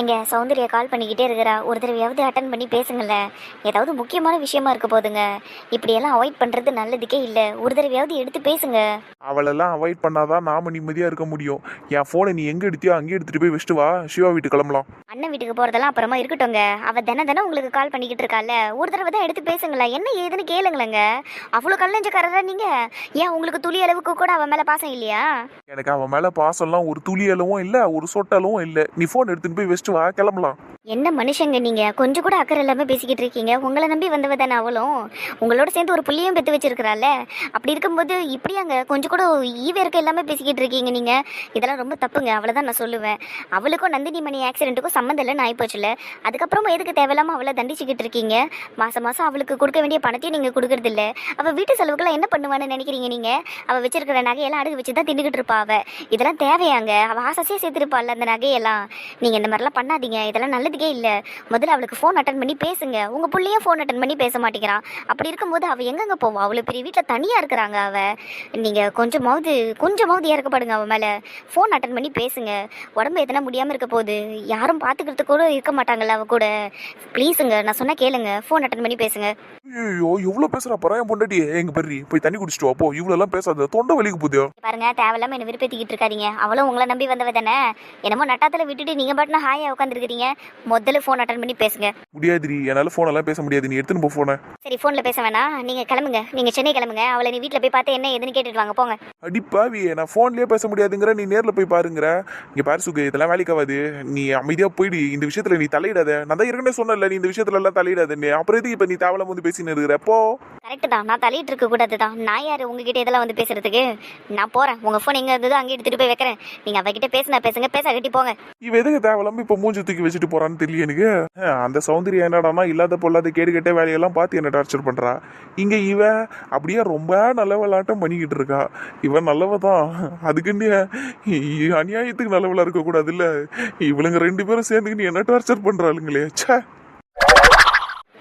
எங்க சௌந்தர்யா கால் பண்ணிக்கிட்டே இருக்கிறா. ஒரு தடவையாவது அட்டன் பண்ணி பேசுங்களேன் ஏதாவது முக்கியமான விஷயமா இருக்க போதுங்க இப்படியெல்லாம் அவாய்ட் பண்றது நல்லதுக்கே இல்லை. ஒரு தடவையாவது எடுத்து பேசுங்க. அவளெல்லாம் அவாய்ட் பண்ணாதான் நாம நிம்மதியா இருக்க முடியும். என் போனை நீ எங்க எடுத்தியோ அங்கேயே எடுத்துட்டு போய் வச்சுட்டு வா. சிவா வீட்டுக்கு கிளம்பலாம். அண்ணன் வீட்டுக்கு போறதெல்லாம் அப்புறமா இருக்கட்டும்ங்க. அவ தின தினம் உங்களுக்கு கால் பண்ணிக்கிட்டு இருக்கால ஒரு தடவை தான் எடுத்து பேசுங்களேன் என்ன ஏதுன்னு கேளுங்களேங்க. அவ்வளோ கல்லஞ்சக்காரரா நீங்க? ஏன் உங்களுக்கு துளி அளவுக்கு கூட அவன் மேல பாசம் இல்லையா? எனக்கு அவன் மேல பாசம்லாம் ஒரு துளி அளவும் இல்ல ஒரு சொட்டளவும் இல்ல. நீ போன் எடுத்துட்டு போய் வச்சுட்டு வா கிளம்பலாம். என்ன மனுஷங்க நீங்க? கொஞ்சம் கூட அக்கறை இல்லாம பேசிக்கிட்டு இருக்கீங்க. உங்களை நம்பி வந்தவ தானே அவளும்? உங்களோட சேர்ந்து ஒரு புள்ளியும் பெத்து வச்சிருக்கிறாள் அப்படி இருக்கும்போது இப்படியாங்க கொஞ்சம் கூட ஈவ இருக்க எல்லாமே பேசிக்கிட்டு இருக்கீங்க நீங்க? இதெல்லாம் ரொம்ப தப்புங்க. அவ்வளவுதான் நான் சொல்லுவேன். அவளுக்கும் நந்தினி மணி ஆக்சிடென்ட்டுக்கும் சம்மந்தம் இல்லைன்னு போச்சுல அதுக்கப்புறமா எதுக்கு தேவையில்லாம அவளை தண்டிச்சுக்கிட்டு இருக்கீங்க? மாசம் மாசம் அவளுக்கு கொடுக்க வேண்டிய பணத்தையும் நீங்க கொடுக்கறது இல்ல அவ வீட்டு செலவுக்கெல்லாம் என்ன பண்ணுவான்னு நினைக்கிறீங்க நீங்க? அவ வச்சிருக்கிற நகையெல்லாம் அடகு வச்சு தான் தின்னுக்கிட்டு இருப்பா அவ. இதெல்லாம் தேவையாங்க. அவ ஆசையே சேர்த்திருப்பாள் அந்த நகையெல்லாம். நீங்க இந்த மாதிரிலாம் பண்ணாதீங்க. இதெல்லாம் நல்லதுக்கே இல்ல. முதல்ல அவளுக்கு ஃபோன் அட்டன் பண்ணி பேசுங்க. உங்க புள்ளையும் ஃபோன் அட்டன் பண்ணி பேச மாட்டேங்கிறான் அப்படி இருக்கும்போது அவ எங்கெங்க போவா? அவ்வளோ பெரிய வீட்டில் தனியா இருக்கிறாங்க அவ. நீங்க கொஞ்சமாவது கொஞ்சமாவது இறக்கப்படுங்க அவ மேல. ஃபோன் அட்டன் பண்ணி பேசுங்க. உடம்பு எதனா முடியாம இருக்க போகுது. யாரும் பாத்துக்கிறதுக்கு கூட இருக்க மாட்டாங்கல்ல அவ கூட. ப்ளீஸுங்க நான் சொன்னா கேளுங்க. ஃபோன் அட்டன் பண்ணி பேசுங்க. ஐயோ இவ்வளவு பேசுறா பரா என் பொண்டாட்டி எங்க பெரிய போய் தண்ணி குடிச்சிட்டு வா போ. இவ்வளவு எல்லாம் பேசாத. தொண்டை வலிக்கு போதியோ பாருங்க தேவையில்லாம என்ன விருப்பத்திக்கிட்டு இருக்காதீங்க. அவளும் உங்களை நம்பி வந்தவ தானே. என்னமோ நட்டாத்துல விட்டுட்டு நீங்க பாட்டுனா ஹாயா உட்காந்துருக்கீங்க முதல்ல ஃபோன் அட்டன் பண்ணி பேசுங்க. முடியாதுடி. என்னால போன் எல்லாம் பேச முடியாது. நீ எடுத்துன்னு போ போன சரி ஃபோன்ல பேச வேணாம். நீங்க கிளம்புங்க. நீங்க சென்னை கிளம்புங்க. அவளை நீ வீட்ல போய் பார்த்து என்ன ஏதுன்னு கேட்டுட்டு வாங்க. போங்க. அடிப்பாவி நான் போன்லயே பேச முடியாதுங்கிற நீ நேர்ல போய் பாருங்கிற. இங்க பாரு சுகு இதெல்லாம் வேலைக்கு ஆகாது. நீ அமைதியா போயிடு. இந்த விஷயத்துல நீ தலையிடாத. நான் தான் ஏற்கனவே சொன்னல நீ இந்த விஷயத்துல எல்லாம் தலையிடாத நீ அப்புறம் எதுக்கு இப்ப நீ தேவலாம் வந்து பேசின்னு இருக்கிற? போ. கரெக்ட் தான். நான் தலையிட்டு இருக்க கூடாது தான். நான் யாரு? உங்ககிட்ட இதெல்லாம் வந்து பேசுறதுக்கு? நான் போறேன். உங்க ஃபோன் எங்க இருந்ததோ அங்கே எடுத்துட்டு போய் வைக்கிறேன். நீங்க அவகிட்ட பேசினா பேசுங்க. பேச கட்டி போங்க. இவ எதுக்கு தேவலாம? இப்ப மூஞ்சி தூக்கி வச்சுட்டு போறான்னு தெரியல எனக்கு. அந்த சௌந்தர்யம் என்னடானா இல்லாத பொல்லாத கேடு கேட்ட வேலையெல்லாம் பார்த்து என்ன டார்ச்சர் பண்றா. இங்க இவ அப்படியே ரொம்ப நல்ல விளாட்டம் பண்ணிக்கிட்டு இருக்கா. இவன் நல்லவ தான் அதுக்குன்னு அநியாயத்துக்கு நல்லவளா இருக்க கூடாது இல்ல இவளுங்க ரெண்டு பேரும் சேர்ந்துக்கிட்டு என்ன டார்ச்சர் பண்றாளுங்களே. ச்சே.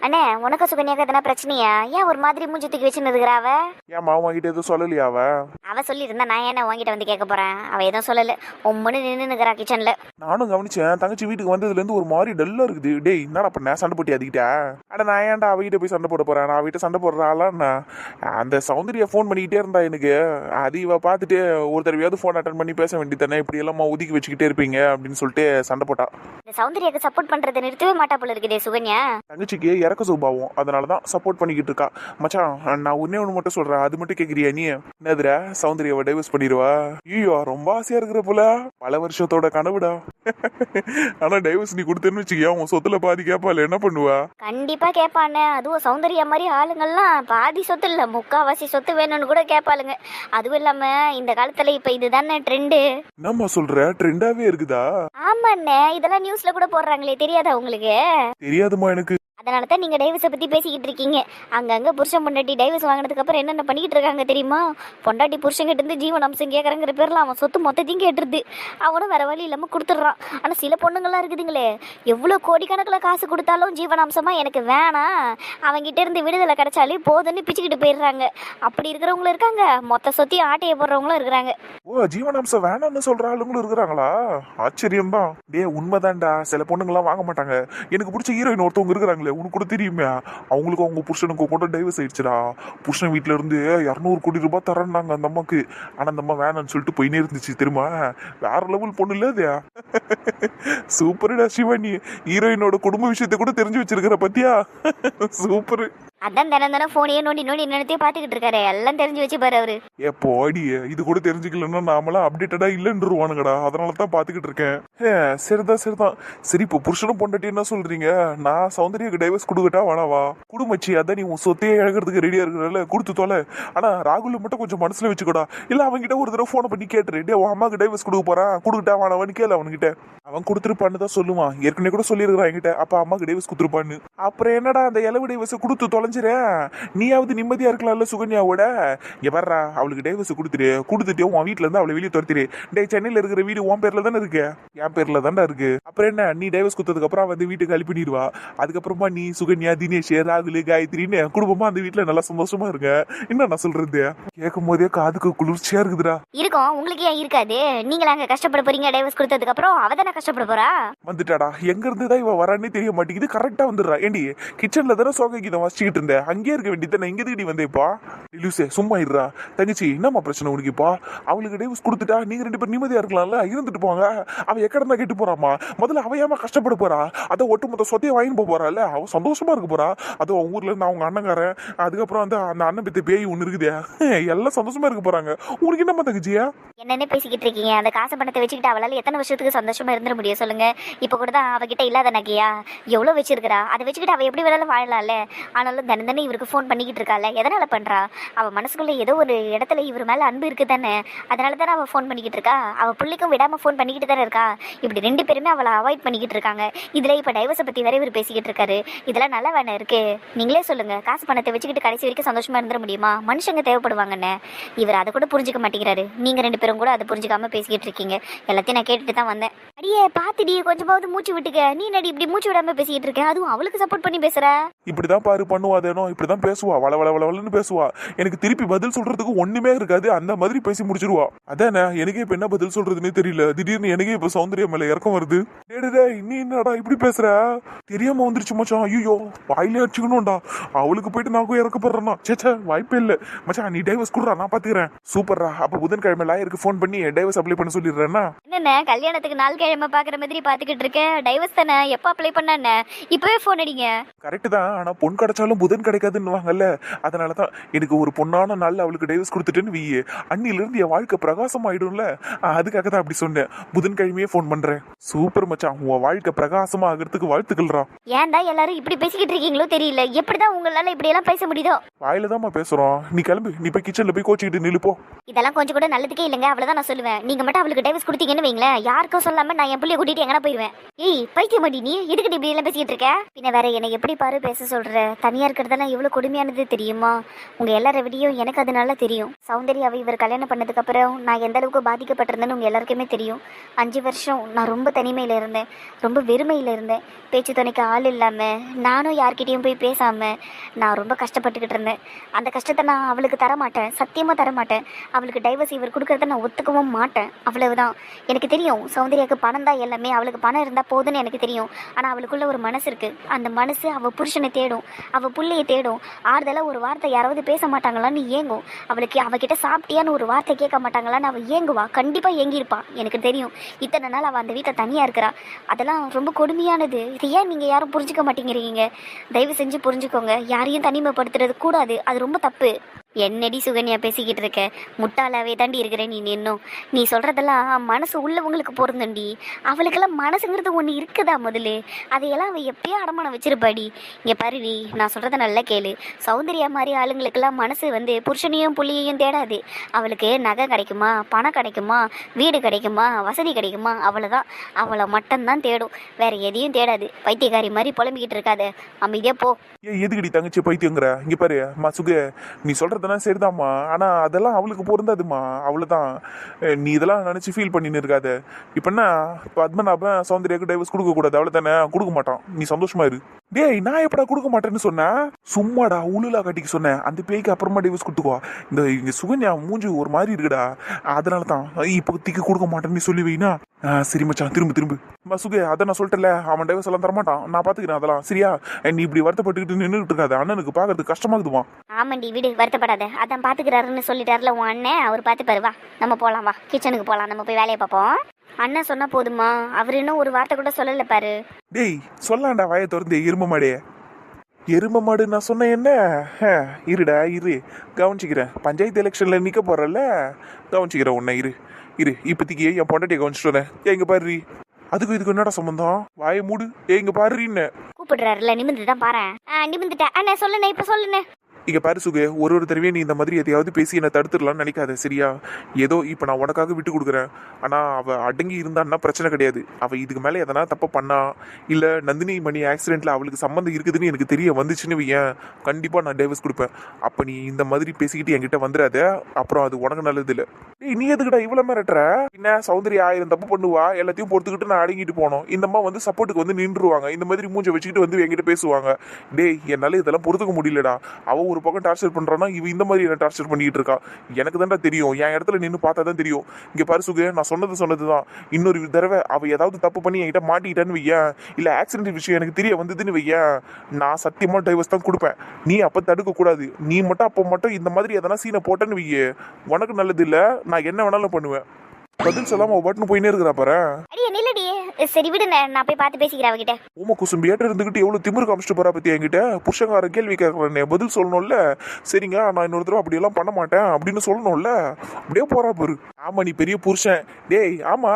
அண்ணே உனக்கு சுகன்யாக்கு எதனா பிரச்சனையா? ஏன் ஒரு மாதிரி மூஞ்சி தூக்கி வச்சுன்னு இருக்கிறா அவ? ஏன் மாமா கிட்ட எதுவும் சொல்லலையா அவ? அவ சொல்லியிருந்தா நான் ஏன்னா உங்ககிட்ட வந்து கேட்க போறேன்? அவ எதுவும் சொல்லல. உம்முன்னு நின்று நிற்கிறா கிச்சன்ல நானும் கவனிச்சேன் தங்கச்சி வீட்டுக்கு வந்ததுல இருந்து ஒரு மாதிரி டல்லா இருக்குது. டேய் என்னடா பண்ண? சண்டை போட்டி அதுக்கிட்ட அட நான் ஏன்டா அவகிட்ட போய் சண்டை போட போறேன்? நான் அவகிட்ட சண்டை போடுறாளா அந்த சௌந்தர்யா ஃபோன் பண்ணிக்கிட்டே இருந்தா எனக்கு. அது இவ பார்த்துட்டு ஒரு தடவையாவது ஃபோன் அட்டன் பண்ணி பேச வேண்டியதானே இப்படி எல்லாம் ஒதுக்கி வச்சுக்கிட்டே இருப்பீங்க அப்படின்னு சொல்லிட்டு சண்டை போட்டா. இந்த சௌந்தர்யாக்கு சப்போர்ட் பண்றதை நிறுத்தவே மாட்டா போல இருக்குதே சுகன்யா. தங்கச்சிக்கு இறக்க சுபாவம். அதனால தான் சப்போர்ட் பண்ணிக்கிட்டு இருக்கா. மச்சான் நான் ஒன்னே ஒன்று மட்டும் சொல்றேன். அது மட்டும் கேட்குறியா நீ? என்னதுல சௌந்தர்யாவை டைவர்ஸ் பண்ணிடுவா? ஐயோ ரொம்ப ஆசையா இருக்கிற போல. பல வருஷத்தோட கனவுடா. ஆனா டைவர்ஸ் நீ கொடுத்தேன்னு வச்சுக்கியா உன் சொத்துல பாதி கேப்பால என்ன பண்ணுவா? கண்டிப்பா கேட்பானே அதுவும் சௌந்தர்யா மாதிரி ஆளுங்கள்லாம் பாதி சொத்து இல்ல. முக்காவாசி சொத்து வேணும்னு கூட கேட்பாளுங்க அதுவும் இல்லாம இந்த காலத்துல இப்ப இதுதானே ட்ரெண்டு என்னம்மா சொல்ற? ட்ரெண்டாவே இருக்குதா? ஆமாண்ணே. இதெல்லாம் நியூஸ்ல கூட போடுறாங்களே. தெரியாதா உங்களுக்கு? தெரியாதுமா எனக்கு. அதனால தான் நீங்கள் டைவர்ஸை பற்றி பேசிக்கிட்டு இருக்கீங்க. அங்கங்கே புருஷன் பொண்டாட்டி டைவர்ஸ் வாங்கினதுக்கப்புறம் என்னென்ன பண்ணிக்கிட்டு இருக்காங்க தெரியுமா? பொண்டாட்டி புருஷங்கிட்ட இருந்து ஜீவன் அம்சம் கேட்குறங்கிற பேரில் அவன் சொத்து மொத்தத்தையும் கேட்டுருது. அவனும் வேறு வழி இல்லாமல் கொடுத்துட்றான். ஆனால் சில பொண்ணுங்கள்லாம் இருக்குதுங்களே எவ்வளோ கோடிக்கணக்கில் காசு கொடுத்தாலும் ஜீவன் எனக்கு வேணாம் அவங்ககிட்ட இருந்து விடுதலை கிடைச்சாலே போதும்னு பிச்சுக்கிட்டு போயிடுறாங்க. அப்படி இருக்கிறவங்களும் இருக்காங்க. மொத்த சொத்தி ஆட்டையை போடுறவங்களும் இருக்கிறாங்க. ஓ ஜீவனாம்சம் வேணாம்னு சொல்கிற ஆளுங்களும் இருக்கிறாங்களா? ஆச்சரியம் தான் டே உண்மைதான்டா. சில பொண்ணுங்களாம் வாங்க மாட்டாங்க. எனக்கு பிடிச்ச ஹீரோயின் ஒருத்தவங்க இருக்காங்களே உனக்கு கூட தெரியுமே? அவங்களுக்கு அவங்க புருஷனுக்கு கூட டைவர்ஸ் ஆயிடுச்சுடா. புருஷன் வீட்ல இருந்து இரநூறு கோடி ரூபாய் தரேன்னாங்க அந்த அம்மாக்கு. ஆனா அந்த அம்மா வேணாம்னு சொல்லிட்டு போயினே இருந்துச்சு தெரியுமா? வேற லெவல் பொண்ணு இல்ல அது. சூப்பர்டா சிவானி. ஹீரோயினோட குடும்ப விஷயத்தை கூட தெரிஞ்சு வச்சிருக்கிற பத்தியா? சூப்பர் அதான் தினம் தினம் போனையே நோண்டி நோண்டி நினைத்தே பார்த்துக்கிட்டு இருக்காரு. எல்லாம் தெரிஞ்சு வச்சு பாரு அவரு. ஏ போடி இது கூட தெரிஞ்சுக்கலன்னா நாமெல்லாம் அப்டேட்டடா இல்லைன்றுவானுங்கடா. அதனால தான் பாத்துக்கிட்டு இருக்கேன். சரிதான் சரிதான். சரி இப்போ புருஷனும் பொண்டாட்டி என்ன சொல்றீங்க? நான் சௌந்தர்யாக்கு டைவர்ஸ் கொடுக்கட்டா வேணாவா குடும்பச்சி அதான் நீ உன் சொத்தையே இழக்கிறதுக்கு ரெடியா இருக்கிறனால கொடுத்து தொலை. ஆனா ராகுல மட்டும் கொஞ்சம் மனசுல வச்சுக்கோடா. இல்ல அவன்கிட்ட ஒரு தடவை போனை பண்ணி கேட்டுரு. டே உன் அம்மாக்கு டைவர்ஸ் கொடுக்க போறான். கொடுக்கட்டா வேணாவான்னு கேளு அவன்கிட்ட. அவன் கொடுத்துருப்பான்னு தான் சொல்லுவான். ஏற்கனவே கூட சொல்லியிருக்கிறான் என்கிட்ட. அப்ப அம்மாக்கு டைவர்ஸ் கொடுத்துருப்பான்னு. அப்புறம் என்னடா அந்த இளவு டைவர்ஸ் கொடுத்து தொலை? தொலைஞ்சிரேன் நீயாவது நிம்மதியா இருக்கலாம்ல சுகன்யாவோட. இங்க வர்றா அவளுக்கு டைவர்ஸ் கொடுத்துரு. கொடுத்துட்டு உன் வீட்ல இருந்து அவளை வெளியே துரத்திரு. டேய் சென்னையில இருக்கிற வீடு உன் பேர்ல தானே இருக்கு? என் பேர்ல தான்டா இருக்கு. அப்புறம் என்ன நீ டைவர்ஸ் கொடுத்ததுக்கு அப்புறம் அவ வந்து வீட்டுக்கு அனுப்பிடுவா. அதுக்கப்புறமா நீ சுகன்யா தினேஷ் ராகுல் காயத்ரின்னு குடும்பமா அந்த வீட்ல நல்லா சந்தோஷமா இருங்க. என்ன நான் சொல்றது? கேட்கும் போதே காதுக்கு குளிர்ச்சியா இருக்குதுடா. இருக்கும். உங்களுக்கு ஏன் இருக்காது? நீங்களா அங்க கஷ்டப்பட போறீங்க டைவர்ஸ் கொடுத்ததுக்கு அப்புறம்? அவ தானே கஷ்டப்பட போறா? வந்துட்டாடா. எங்க இருந்து தான் இவ வரானே தெரிய மாட்டேங்குது. கரெக்டா வந்துடுறா. ஏண்டி கிச்சன்ல தானே சோக கீதம் வச்சுக்கிட்டு இருந்தேன் அங்கேயே இருக்க வேண்டியது எங்க தேடி வந்தேப்பா? லூசே சும்மா இருடா. தங்கச்சி என்னம்மா பிரச்சனை உனக்கு இப்போ அவளுக்கு டைவர்ஸ் கொடுத்துட்டா நீங்க ரெண்டு பேரும் நிம்மதியா இருக்கலாம்ல? இருந்துட்டு போங்க. அவ எக்கடந்தா கெட்டு போறாமா முதல்ல அவையாம கஷ்டப்பட போறா? அதை ஒட்டுமொத்த சொத்தையை வாங்கிட்டு போக போறால அவ சந்தோஷமா இருக்க போறா. அது அவங்க ஊர்ல இருந்து அவங்க அண்ணங்காரன். அதுக்கப்புறம் வந்து அந்த அண்ணன் பித்த பேய் ஒண்ணு இருக்குதே. எல்லாம் சந்தோஷமா இருக்க போறாங்க. உனக்கு என்னம்மா தங்கச்சியா என்னென்ன பேசிக்கிட்டு இருக்கீங்க? அந்த காசு பணத்தை வச்சுக்கிட்டு அவளால எத்தனை வருஷத்துக்கு சந்தோஷமா இருந்துட முடியும் சொல்லுங்க. இப்போ கூட தான் அவகிட்ட இல்லாத நகையா? எவ்வளோ வச்சிருக்கிறா? அதை வச்சுக்கிட்டு அவ எப்படி வேணாலும் வாழலாம்ல? ஆனாலும் தினம் தானே இவருக்கு ஃபோன் பண்ணிக்கிட்டு இருக்காள் எதனால் பண்றா? அவள் மனசுக்குள்ள ஏதோ ஒரு இடத்துல இவர் மேல அன்பு இருக்குது தானே அதனால தானே அவள் ஃபோன் பண்ணிக்கிட்டு இருக்கா? அவ பிள்ளைக்கும் விடாம ஃபோன் பண்ணிக்கிட்டு தானே இருக்கா? இப்படி ரெண்டு பேருமே அவளை அவாய்ட் பண்ணிக்கிட்டு இருக்காங்க. இதுல இப்ப டைவர்ஸை பத்தி வேற இவர் பேசிக்கிட்டு இருக்காரு. இதெல்லாம் நல்லா வேணாம் இருக்கு. நீங்களே சொல்லுங்க. காசு பணத்தை வச்சுக்கிட்டு கடைசி வரைக்கும் சந்தோஷமா இருந்துட முடியுமா? மனுஷங்க தேவைப்படுவாங்கன்னு. இவர் அதை கூட புரிஞ்சுக்க மாட்டேங்கிறாரு. நீங்க ரெண்டு பேரும் கூட அதை புரிஞ்சுக்காம பேசிக்கிட்டு இருக்கீங்க. எல்லாத்தையும் நான் கேட்டுட்டு தான் வந்தேன். அடியே பாத்துடி கொஞ்சமாவது மூச்சு விட்டுக்க. நீ நடி இப்படி மூச்சு விடாம பேசிக்கிட்டு இருக்க? அதுவும் அவளுக்கு சப்போர்ட் பண்ணி பேசுற? இப்படிதான் பாரு பண்ணுவா. தேனோ இப்படிதான் பேசுவா. வள வள வளன்னு பேசுவா. எனக்கு திருப்பி பதில் சொல்றதுக்கு ஒண்ணுமே இருக்காது. அந்த மாதிரி பேசி முடிச்சிருவா. அதானே? எனக்கே இப்ப என்ன பதில் சொல்றதுன்னே தெரியல. திடீர்னு எனக்கே இப்ப சௌந்தர்யம் மேல இறக்கம் வருது. நீ என்னடா இப்படி பேசுற? தெரியாம வந்துருச்சு மச்சான். ஐயோ வாயிலே அடிச்சுக்கணும்டா. அவளுக்கு போயிட்டு நான் இறக்கப்படுறேன்னா சேச்சே வாய்ப்பே இல்ல. மச்சான் நீ டைவர்ஸ் குடுறா நான் பாத்துக்கிறேன். சூப்பர்ரா. அப்ப புதன்கிழமை லாயருக்கு ஃபோன் பண்ணி டைவர்ஸ் அப்ளை பண்ண சொல்லிடுறேன்னா? என்னண்ணே கல்யாணத்துக்கு நாள் கிழமை பாக்குற மாதிரி பாத்துக்கிட்டு இருக்கேன். டைவர்ஸ் தானே? எப்போ அப்ளை பண்ண இப்பவே ஃபோன் அடிங்க. கரெக்ட் தான். ஆனா பொன் கிடைச்சாலும் புதன் கிடைக்காதுன்னுவாங்கல்ல அதனாலதான் எனக்கு ஒரு பொண்ணான நாள்ல அவளுக்கு டைவர்ஸ் கொடுத்துட்டேன்னு வீயே. அன்னில இருந்து என் வாழ்க்கை பிரகாசம் ஆயிடும்ல அதுக்காக தான் அப்படி சொன்னேன். புதன்கிழமையே ஃபோன் பண்றேன். சூப்பர் மச்சான் உன் வாழ்க்கை பிரகாசமா ஆகிறதுக்கு வாழ்த்துக்கள்றா. ஏன்டா எல்லாரும் இப்படி பேசிக்கிட்டு இருக்கீங்களோ தெரியல. எப்படிதான் உங்களால இப்படி எல்லாம் பேச முடியுதோ? வாயில தாம்மா பேசுறோம். நீ கிளம்பு. நீ போய் கிச்சன்ல போய் கோச்சிக்கிட்டு நில்லு போ. இதெல்லாம் கொஞ்சம் கூட நல்லதுக்கே இல்லைங்க. அவ்வளவுதான் நான் சொல்லுவேன். நீங்க மட்டும் அவளுக்கு டைவர்ஸ் கொடுத்தீங்கன்னு வைங்களேன். யாருக்கும் சொல்லாம நான் என் புள்ளைய கூட்டிட்டு எங்கனா போயிருவேன். ஏய் பைத்தியம் மாட்டி நீ. எதுக்கிட்ட இப்படி எல்லாம் பேசிக்கிட்டு இருக்க? பின்ன வேற என்னை எப்படி பாரு பேச சொல்ற? தனியா இருக்கிறதெல்லாம் எவ்வளோ கொடுமையானது தெரியுமா? உங்கள் எல்லார விடையும் எனக்கு அதனால தெரியும். சௌந்தர்யாவை இவர் கல்யாணம் பண்ணதுக்கப்புறம் நான் எந்த அளவுக்கு பாதிக்கப்பட்டிருந்தேன்னு உங்கள் எல்லாருக்குமே தெரியும். அஞ்சு வருஷம் நான் ரொம்ப தனிமையில் இருந்தேன். ரொம்ப வெறுமையில் இருந்தேன். பேச்சு துணைக்கு ஆள் இல்லாமல் நானும் யார்கிட்டேயும் போய் பேசாமல் நான் ரொம்ப கஷ்டப்பட்டுக்கிட்டு இருந்தேன். அந்த கஷ்டத்தை நான் அவளுக்கு தர மாட்டேன் சத்தியமா தர மாட்டேன் அவளுக்கு டைவர்ஸ் இவர் கொடுக்கறத நான் ஒத்துக்கவும் மாட்டேன். அவ்வளவுதான். எனக்கு தெரியும் சௌந்தர்யாவுக்கு பணம் தான் எல்லாமே. அவளுக்கு பணம் இருந்தால் போதும்னு எனக்கு தெரியும். ஆனால் அவளுக்குள்ள ஒரு மனசு இருக்குது அந்த மனசு அவள் புருஷனை தேடும். அவள் புள்ளைய தேடும். ஆறுதலா ஒரு வார்த்தை யாராவது பேச மாட்டாங்களான்னு ஏங்கும். அவளுக்கு அவகிட்ட சாப்பிட்டியான்னு ஒரு வார்த்தை கேட்க மாட்டாங்களான்னு அவள் ஏங்குவா. கண்டிப்பாக ஏங்கியிருப்பா. எனக்கு தெரியும். இத்தனை நாள் அவள் அந்த வீட்டில் தனியாக இருக்கிறா. அதெல்லாம் ரொம்ப கொடுமையானது. இது ஏன் நீங்கள் யாரும் புரிஞ்சுக்க மாட்டேங்கிறீங்க? தயவு செஞ்சு புரிஞ்சுக்கோங்க. யாரையும் தனிமைப்படுத்துறது கூடாது. அது ரொம்ப தப்பு. என்னடி சுகன்யா பேசிக்கிட்டு இருக்க? முட்டாளாவே தாண்டி இருக்கிற நீ நின்னும். நீ சொல்றதெல்லாம் மனசு உள்ளவங்களுக்கு பொருந்தண்டி அவளுக்கெல்லாம் மனசுங்கிறது ஒன்று இருக்குதா முதல்ல? அதையெல்லாம் அவள் எப்பயோ அடமானம் வச்சிருப்பாடி. இங்கே பாருடி நான் சொல்கிறத நல்லா கேளு. சௌந்தர்யா மாதிரி ஆளுங்களுக்கெல்லாம் மனசு வந்து புருஷனையும் புள்ளியையும் தேடாது. அவளுக்கு நகை கிடைக்குமா பணம் கிடைக்குமா வீடு கிடைக்குமா வசதி கிடைக்குமா அவ்வளோதான் அவளை மட்டும்தான் தேடும். வேற எதையும் தேடாது. பைத்தியக்காரி மாதிரி புலம்பிக்கிட்டு இருக்காத. அமைதியாக போ. எதுக்கடி தங்கச்சி பைத்தியங்கிற இங்கே பாரு அம்மா நீ நீ அதெல்லாம் சரிதாம்மா. ஆனா அதெல்லாம் அவளுக்கு பொருந்தாதுமா அவ்வளவுதான். நீ இதெல்லாம் நினச்சி ஃபீல் பண்ணின்னு இருக்காத. இப்ப என்ன? பத்மநாபன் சௌந்தர்யாவுக்கு டைவர்ஸ் கொடுக்கக்கூடாது அவ்வளோ தானே கொடுக்க மாட்டான். நீ சந்தோஷமா இரு. டேய் நான் எப்படா கொடுக்க மாட்டேன்னு சொன்னேன் சும்மாடா உளுலா கட்டிக்கு சொன்னேன் அந்த பேய்க்கு அப்புறமா டைவர்ஸ் கொடுத்துக்கோ. இந்த இங்க சுகன்யா மூஞ்சி ஒரு மாதிரி இருக்குடா. அதனால தான் இப்போதைக்கு கொடுக்க மாட்டேன்னு நீ சொல்லி வைனா? சரி மச்சான் திரும்ப திரும்ப. அம்மா அதை நான் சொல்லிட்டேன்ல. அவன் டைவர்ஸ் எல்லாம் தரமாட்டான். நான் பாத்துக்கிறேன் அதெல்லாம். சரியா? நீ இப்படி வருத்தப்பட்டுக்கிட்டு நின்றுட்டு இருக்காது. அண்ணனுக்கு பாக்குறதுக்கு கஷ்டமாகுதுமா ஆமாண்டி விடு. வருத்தப்படாத. அதான் பாத்துக்கிறாருன்னு சொல்லிட்டாருல உன் அண்ணன். அவர் பார்த்துப்பாரு வா. நம்ம போலாம் வா. கிச்சனுக்கு போலாம். நம்ம போய் வேலையை பார்ப்போம். அண்ணன் சொன்னா போதுமா? அவர் இன்னும் ஒரு வார்த்தை கூட சொல்லல பாரு. டேய் சொல்லாண்டா வாயை திறந்து எரும மாடே. எரும மாடு நான் சொன்னேன் என்ன? இருடா இரு. கவனிச்சிக்கிறேன். பஞ்சாயத்து எலெக்ஷன்ல நிக்க போறல கவனிச்சிக்கிறேன் உன்னை இரு. இரு இப்போதைக்கு என் பொண்டாட்டியை கவனிச்சிட்டு வரேன். ஏ இங்க பாரு. அதுக்கு இதுக்கு என்னடா சம்பந்தம்? வாயை மூடு. ஏ இங்க பாருன்னு. கூப்பிடுறாருல நிமிந்து தான் பாரு நிமிந்துட்டேன் அண்ணா சொல்லுண்ணே இப்ப சொல்லுண்ணே. இங்கே பாரு சுகு ஒரு ஒரு தடவையும் நீ இந்த மாதிரி எதையாவது பேசி என்னை தடுத்துடலாம்னு நினைக்காத சரியா? ஏதோ இப்போ நான் உனக்காக விட்டு கொடுக்குறேன். ஆனால் அவள் அடங்கி இருந்தான்னா பிரச்சனை கிடையாது. அவள் இதுக்கு மேலே எதனா தப்பு பண்ணா இல்லை நந்தினி மணி ஆக்சிடெண்ட்டில் அவளுக்கு சம்மந்தம் இருக்குதுன்னு எனக்கு தெரிய வந்துச்சுன்னு ஏன் கண்டிப்பாக நான் டைவர்ஸ் கொடுப்பேன். அப்போ நீ இந்த மாதிரி பேசிக்கிட்டு என்கிட்ட வந்துடாத. அப்புறம் அது உனக்கு நல்லது இல்லை. நீ எதுக்குடா இவ்வளவு மிரட்டுற? என்ன சௌந்தர்யா ஆயிரம் தப்பு பண்ணுவா? எல்லாத்தையும் பொறுத்துக்கிட்டு நான் அடங்கிட்டு போனோம் இந்த அம்மா வந்து சப்போர்ட்டுக்கு வந்து நின்றுவாங்க இந்த மாதிரி மூஞ்ச வச்சுக்கிட்டு வந்து என்கிட்ட பேசுவாங்க. டேய் என்னால இதெல்லாம் பொறுத்துக்க முடியலடா. அவ ஒரு பக்கம் டார்ச்சர் பண்றானா இவ இந்த மாதிரி என்ன டார்ச்சர் பண்ணிட்டு இருக்கா? எனக்கு தான்டா தெரியும். என் இடத்துல நின்று பார்த்தா தான் தெரியும். இங்க பாரு சுகு நான் சொன்னது சொன்னதுதான். இன்னொரு தடவை அவ ஏதாவது தப்பு பண்ணி என்கிட்ட மாட்டிக்கிட்டான்னு வையேன். இல்ல ஆக்சிடென்ட் விஷயம் எனக்கு தெரிய வந்ததுன்னு வையேன். நான் சத்தியமா டைவர்ஸ் தான் கொடுப்பேன். நீ அப்ப தடுக்க கூடாது நீ மட்டும் அப்போ மட்டும் இந்த மாதிரி எதனா சீனை போட்டேன்னு வையே. உனக்கு நல்லது இல்லை நான் என்ன வேணாலும் பண்ணுவேன். பதில் சொல்லாம பட்டுன்னு போயினே இருக்கிறா பாரு. அடியே நில்லடி சரி விடுண்ணே. நான் போய் பார்த்து பேசிக்கிறேன் அவகிட்ட. ஊம குசும்பியாட்ட இருந்துகிட்டு எவ்வளவு திமிரு காமிச்சிட்டு போறா பத்தி என்கிட்ட? புருஷங்கார கேள்வி கேட்கறேன். பதில் சொல்லணும்ல? சரிங்க நான் இன்னொரு தடவை அப்படி எல்லாம் பண்ண மாட்டேன் அப்படின்னு சொல்லணும்ல? அப்படியே போறா பாரு. ஆமா நீ பெரிய புருஷன். டேய் ஆமா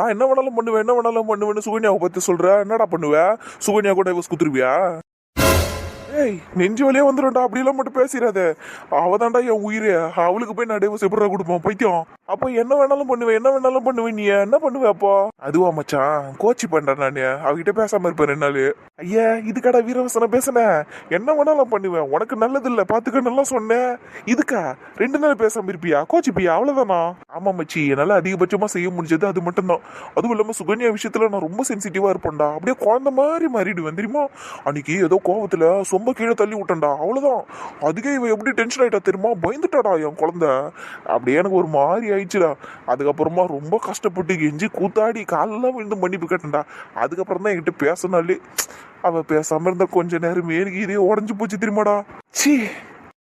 நான் என்ன வேணாலும் பண்ணுவேன் என்ன வேணாலும் பண்ணுவேன்னு சுகன்யாவை பத்தி சொல்ற. என்னடா பண்ணுவ? சுகன்யா கூட குத்துருவியா ஏய் நெஞ்சு வழியே வந்துடும்டா அப்படிலாம் மட்டும் பேசிடாத. அவதான்டா என் உயிர். அவளுக்கு போய் நான் டைவர்ஸ் எப்படா கொடுப்போம். பைத்தியம் அப்போ என்ன வேணாலும் பண்ணுவேன் என்ன வேணாலும் பண்ணுவேன் நீ? என்ன பண்ணுவேன் அப்போ? அதுவா மச்சான் கோச்சி பண்றேன் நான். அவகிட்ட பேசாம இருப்பேன் ரெண்டு நாள். ஐயா இதுக்கடா வீரவசனம் பேசுனேன் என்ன வேணாலும் பண்ணுவேன். உனக்கு நல்லது இல்லை பாத்துக்க நல்லா சொன்னேன் இதுக்கா? ரெண்டு நாள் பேசாம இருப்பியா? கோச்சிப்பியா? அவ்வளவுதானா? ஆமா மச்சி என்னால அதிகபட்சமா செய்ய முடிஞ்சது அது மட்டும்தான். அதுவும் இல்லாம சுகன்யா விஷயத்துல நான் ரொம்ப சென்சிட்டிவா இருப்பேன்டா. அப்படியே குழந்தை மாதிரி மாறிடுவேன் தெரியுமா? அன்னைக்கு ஏதோ கோவத்துல ரொம்ப கீழே தள்ளி விட்டேன்டா. அவ்வளோதான் அதுக்கே இவன் எப்படி டென்ஷன் ஆகிட்டா தெரியுமா? பயந்துட்டாடா என் குழந்த. அப்படியே எனக்கு ஒரு மாதிரி ஆயிடுச்சுடா. அதுக்கப்புறமா ரொம்ப கஷ்டப்பட்டு கெஞ்சி கூத்தாடி காலெல்லாம் விழுந்து மன்னிப்பு கேட்டேன்டா. அதுக்கப்புறம் தான் என்கிட்ட பேசினாலே அவள் பேசாமல் இருந்த கொஞ்ச நேரம் எனக்கு இதே உடஞ்சி போச்சு தெரியுமாடா. சீ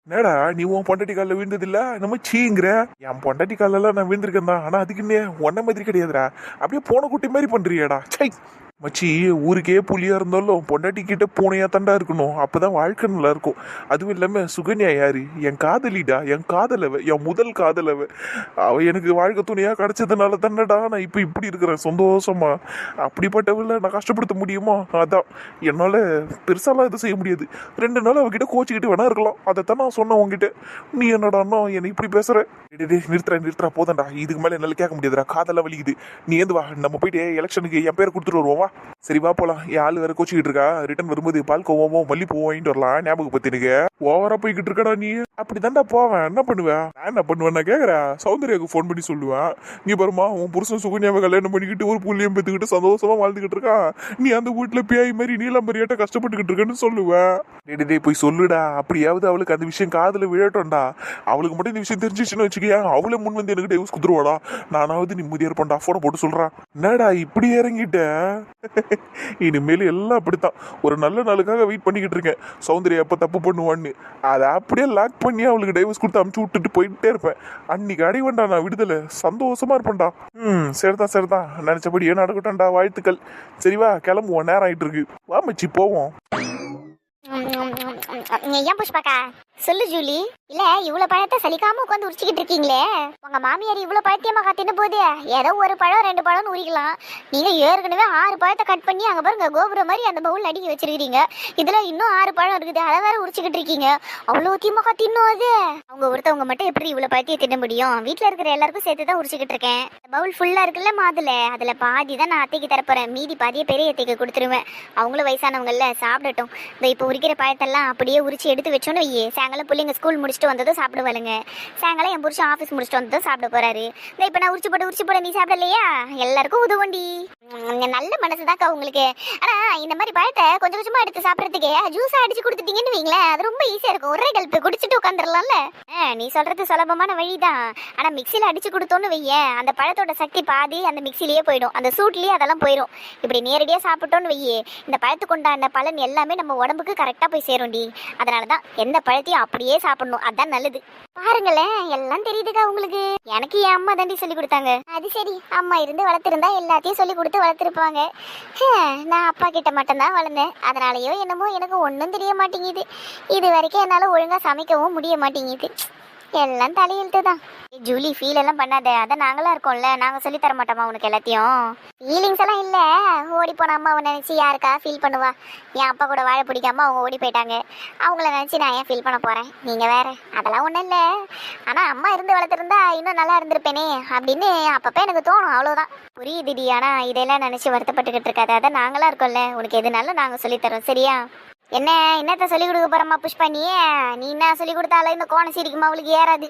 என்னடா நீ உன் பொண்டாட்டி காலில் விழுந்ததில்ல? என்னமோ நம்ம சீங்கிற என் பொண்டாட்டி காலெல்லாம் நான் விழுந்திருக்கேன் தான் ஆனால் அதுக்கு என்ன? ஒன்ன மாதிரி கிடையாதுடா. அப்படியே போன குட்டி மாதிரி பண்ணுறியாடா சை மச்சி ஊருக்கே புலியாக இருந்தாலும் பொண்டாட்டி கிட்ட பூனையா தாண்டா இருக்கணும். அப்பதான் வாழ்க்கை நல்லா இருக்கும் அதுவும் இல்லாம சுகன்யா யாரு? என் காதலிடா என் காதலவ என் முதல் காதலவ. அவ எனக்கு வாழ்க்கை துணையா கிடைச்சதுனால தானடா நான் இப்ப இப்படி இருக்கிறேன் சந்தோஷமா. அப்படிப்பட்டவள நான் கஷ்டப்படுத்த முடியுமா? அதான். என்னால பெருசாலாம் எதுவும் செய்ய முடியாது. ரெண்டு நாள் அவகிட்ட கோச்சிக்கிட்டு வேணா இருக்கலாம். அதைத்தான் நான் சொன்னேன் உன்கிட்ட. நீ என்னடான்னா என்னை இப்படி பேசுற? நிறுத்துறா நிறுத்துறா போதண்டா இதுக்கு மேல என்னால கேட்க முடியாதுடா. காதெல்லாம் வலிக்குது. நீ ஏந்து வா. நம்ம போயிட்டு எலெக்ஷனுக்கு என் பேர் கொடுத்துட்டு வருவோம். வா. சரி வா போலாம். என் ஆள் வேற கோச்சிக்கிட்டு இருக்கா. ரிட்டர்ன் வரும்போது பால் கோவமோ மல்லி வாங்கிட்டு வரலாம். ஞாபகம் பத்தி எனக்கு ஓவரா போய்கிட்டு இருக்கடா நீ. அப்படிதான்டா போவேன். என்ன பண்ணுவேன் நான் என்ன பண்ணுவேன் நான் கேக்குறேன் சௌந்தர்யாவுக்கு ஃபோன் பண்ணி சொல்லுவேன் நீ பருமா உன் புருஷன் சுகன்யாவை கல்யாணம் பண்ணிக்கிட்டு ஒரு புள்ளியம் பெத்துக்கிட்டு சந்தோஷமா வாழ்ந்துகிட்டு இருக்கான். நீ அந்த வீட்டுல பேய் மாதிரி நீலாம் மரியாட்ட கஷ்டப்பட்டுக்கிட்டு இருக்கேன்னு சொல்லுவேன் டேய், போய் சொல்லுடா. அப்படியாவது அவளுக்கு அந்த விஷயம் காதல விழட்டோம்டா. அவளுக்கு மட்டும் இந்த விஷயம் தெரிஞ்சிச்சுன்னு வச்சுக்கியா அவளே முன் வந்து எனக்கு டைவர்ஸ் குத்துருவாடா நானாவது நிம்மதியா இருப்பேன்டா. ஃபோனை போட்டு சொல்றான் என்னடா இப்படி இறங்கிட்ட? இனிமேல் எல்லாம் அப்படித்தான். ஒரு நல்ல நாளுக்காக வெயிட் பண்ணிக்கிட்டு இருக்கேன். சௌந்தர்யா எப்போ தப்பு பண்ணுவான்னு. அதை அப்படியே லாக் பண்ணி அவளுக்கு டைவர்ஸ் கொடுத்து அமுச்சு விட்டுட்டு போயிட்டே இருப்பேன். அன்னைக்கு அடைவேண்டா நான் விடுதலை. சந்தோஷமா இருப்பேன்டா. ம் சரிதான் சரிதான். நினச்சபடியே நடக்கட்டும்டா வாழ்த்துக்கள். சரிவா கிளம்புவோம். நேரம் ஆயிட்டு இருக்கு. வா மச்சி போவோம். ஏன் புஷ்பாக்கா? சொல்லு ஜூலி. இல்ல இவ்வளவு பழத்தை சலிக்காம உட்காந்து உரிச்சுக்கிட்டு இருக்கீங்களே? உங்க மாமியார் இவ்வளவு பழத்தையமா தின்னு போது ஏதோ ஒரு பழம் ரெண்டு பழம்னு உரிக்கலாம். நீங்க ஏற்கனவே ஆறு பழத்தை கட் பண்ணி அங்க பாருங்க கோபுரம் மாதிரி அந்த பவுல் அடுக்கி வச்சிருக்கீங்க இதுல இன்னும் ஆறு பழம் இருக்குது அதை வேற உரிச்சுக்கிட்டு இருக்கீங்க. அவ்வளவு திமுக தின்னும் அது. அவங்க ஒருத்தவங்க மட்டும் எப்படி இவ்வளவு பழத்தையை தின்ன முடியும்? வீட்டுல இருக்கிற எல்லாருக்கும் சேர்த்து தான் உரிச்சுக்கிட்டு இருக்கேன். பவுல் ஃபுல்லா இருக்குல்ல மாதுல அதுல பாதி தான் நான் அத்தைக்கு தரப்போறேன் மீதி பாதியை பெரிய அத்தைக்கு கொடுத்துருவேன். அவங்களும் வயசானவங்கல்ல சாப்பிடட்டும். இந்த இப்போ உரிக்கிற பழத்தெல்லாம் அப்படியே உரிச்சு எடுத்து வச்சோன்னு வையே. சாயங்காலம் பிள்ளைங்க ஸ்கூல் முடிச்சுட்டு வந்ததும் சாப்பிடுவாளுங்க. சாயங்காலம் என் புருஷன் ஆஃபீஸ் முடிச்சுட்டு வந்ததும் சாப்பிட போறாரு. இந்த இப்போ நான் உரிச்சு போட்டு உரிச்சு போட நீ சாப்பிடலையா? எல்லாருக்கும் உதவண்டி. நல்ல மனசு தாக்கா உங்களுக்கு. ஆனா இந்த மாதிரி பழத்தை கொஞ்சம் கொஞ்சமா எடுத்து சாப்பிட்றதுக்கே ஜூஸா அடிச்சு கொடுத்துட்டீங்கன்னு வைங்களேன் அது ரொம்ப ஈஸியா இருக்கும். ஒரே கல்ப்பு குடிச்சிட்டு உட்காந்துடலாம்ல நீ சொல்றது சுலபமான வழிதான். ஆனா மிக்சியில அடிச்சு கொடுத்தோன்னு வையேன் அந்த பழத்தோட சக்தி பாதி அந்த மிக்சிலேயே போயிடும். அந்த சூட்லயே அதெல்லாம் போயிடும் இப்படி நேரடியா சாப்பிட்டோன்னு வையே இந்த பழத்துக்கு உண்டான பலன் எல்லாமே நம்ம உடம்புக்கு கரெக்டா போய் சேரும்டி. அதனாலதான் எந்த பழத்தையும் அப்படியே சாப்பிடணும். அதான் நல்லது. பாருங்களேன் எல்லாம் தெரியுதுக்கா உங்களுக்கு. எனக்கு என் அம்மா தாண்டி சொல்லி கொடுத்தாங்க. அது சரி அம்மா இருந்து வளர்த்துருந்தா எல்லாத்தையும் சொல்லி கொடுத்து வளர்த்துருப்பாங்க. நான் அப்பா கிட்ட மட்டும்தான் வளர்ந்தேன். அதனாலயோ என்னமோ எனக்கு ஒன்றும் தெரிய மாட்டேங்குது. இது வரைக்கும் என்னால் ஒழுங்கா சமைக்கவும் முடிய மாட்டேங்குது. எல்லாம் தலையெழுத்து தான். ஜூலி ஃபீல் எல்லாம் பண்ணாத. அதான் நாங்களா இருக்கோம்ல. நாங்க சொல்லி தர மாட்டோமா உனக்கு எல்லாத்தையும்? ஃபீலிங்ஸ் எல்லாம் இல்ல. ஓடி போன அம்மாவை நினைச்சு யாருக்கா ஃபீல் பண்ணுவா. என் அப்பா கூட வாழ பிடிக்காம அவங்க ஓடி போயிட்டாங்க. அவங்கள நினைச்சு நான் ஏன் ஃபீல் பண்ண போறேன்? நீங்க வேற. அதெல்லாம் ஒண்ணும் இல்ல. ஆனா அம்மா இருந்து வளர்த்துருந்தா இன்னும் நல்லா இருந்திருப்பேனே அப்படின்னு அப்பப்ப எனக்கு தோணும். அவ்வளவுதான். புரியுதுடி ஆனா இதெல்லாம் நினைச்சு வருத்தப்பட்டுக்கிட்டு இருக்காது. அதான் நாங்களா இருக்கோம்ல. உனக்கு எதுனாலும் நாங்க சொல்லி தரோம். சரியா? என்ன என்னத்த சொல்லி கொடுக்க போறமா புஷ்பா நீ? நீ என்ன சொல்லி கொடுத்தாலும் இந்த கோணம் சிரிக்குமா அவளுக்கு ஏறாது.